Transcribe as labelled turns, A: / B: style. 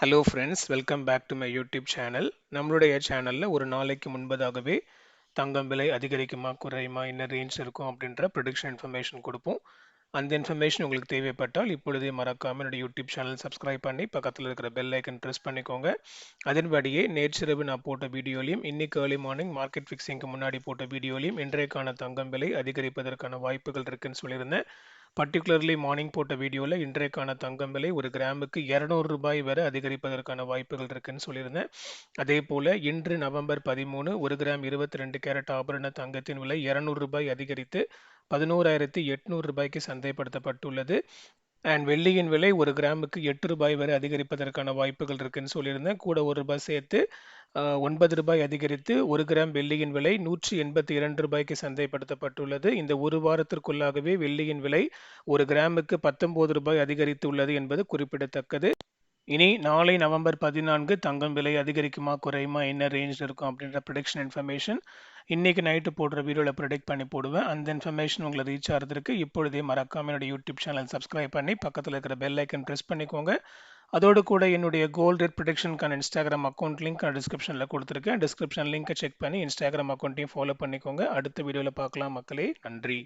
A: Hello friends welcome back to my YouTube channel நம்மளுடைய சேனலில் ஒரு நாளைக்கு முன்பதாகவே தங்கம் விலை அதிகரிக்குமா குறையுமா என்ன ரேஞ்ச் இருக்கும் அப்படின்ற ப்ரொடிக்ஷன் இன்ஃபர்மேஷன் கொடுப்போம். அந்த இன்ஃபர்மேஷன் உங்களுக்கு தேவைப்பட்டால் இப்பொழுதே மறக்காமல் என்னுடைய யூடியூப் சேனல் சப்ஸ்கிரைப் பண்ணி பக்கத்தில் இருக்கிற பெல் ஐக்கன் ப்ரெஸ் பண்ணிக்கோங்க. அதன்படியே நேற்றிரவு நான் போட்ட வீடியோலையும் இன்னைக்கு ஏர்லி மார்னிங் மார்க்கெட் ஃபிக்ஸிங்க்கு முன்னாடி போட்ட வீடியோலையும் இன்றைக்கான தங்கம் விலை அதிகரிப்பதற்கான வாய்ப்புகள் இருக்குன்னு சொல்லியிருந்தேன். பர்டிகுலர்லி மார்னிங் போட்ட வீடியோவில் இன்றைக்கான தங்கம் விலை ஒரு கிராமுக்கு இரநூறு ரூபாய் வரை அதிகரிப்பதற்கான வாய்ப்புகள் இருக்குன்னு சொல்லியிருந்தேன். அதே போல் இன்று நவம்பர் பதிமூணு ஒரு கிராம் இருபத்தி ரெண்டு கேரட் ஆபரண தங்கத்தின் விலை இரநூறு ரூபாய் அதிகரித்து பதினோராயிரத்தி எட்நூறு ரூபாய்க்கு சந்தைப்படுத்தப்பட்டுள்ளது. அண்ட் வெள்ளியின் விலை ஒரு கிராமுக்கு எட்டு ரூபாய் வரை அதிகரிப்பதற்கான வாய்ப்புகள் இருக்குன்னு சொல்லியிருந்தேன். கூட ஒரு ரூபாய் சேர்த்து ஒன்பது ரூபாய் அதிகரித்து ஒரு கிராம் வெள்ளியின் விலை நூற்றி எண்பத்தி இரண்டு ரூபாய்க்கு சந்தைப்படுத்தப்பட்டுள்ளது. இந்த ஒரு வாரத்திற்குள்ளாகவே வெள்ளியின் விலை ஒரு கிராமுக்கு பத்தொன்பது ரூபாய் அதிகரித்துள்ளது என்பது குறிப்பிடத்தக்கது. இனி நாளை நவம்பர் பதினான்கு தங்கம் விலை அதிகரிக்குமா குறையுமா என்ன ரேஞ்சில் இருக்கும் அப்படின்ற ப்ரொடக்ஷன் இன்ஃபர்மேஷன் இன்னைக்கு நைட்டு போடுற வீடியோவில் ப்ரொடெக்ட் பண்ணி போடுவேன். அந்த இன்ஃபர்மேஷன் உங்களை ரீச் ஆகிறதுக்கு இப்பொழுதே மறக்காம என்னோட யூடியூப் சேனல் சப்ஸ்கிரைப் பண்ணி பக்கத்தில் இருக்கிற பெல் ஐக்கன் ப்ரெஸ் பண்ணிக்கோங்க. அதோடு கூட என்னுடைய கோல்ட் ரேட் ப்ரொடெக்ஷனுக்கான இன்ஸ்டாகிராம் அக்கௌண்ட் லிங்க் நான் டிஸ்கிரிப்ஷனில் கொடுத்துருக்கேன். டிஸ்கிரிப்ஷன் லிங்கை செக் பண்ணி இன்ஸ்டாகிராம் அக்கௌண்ட்டையும் ஃபாலோ பண்ணிக்கோங்க. அடுத்த வீடியோவில் பார்க்கலாம் மக்களே. நன்றி.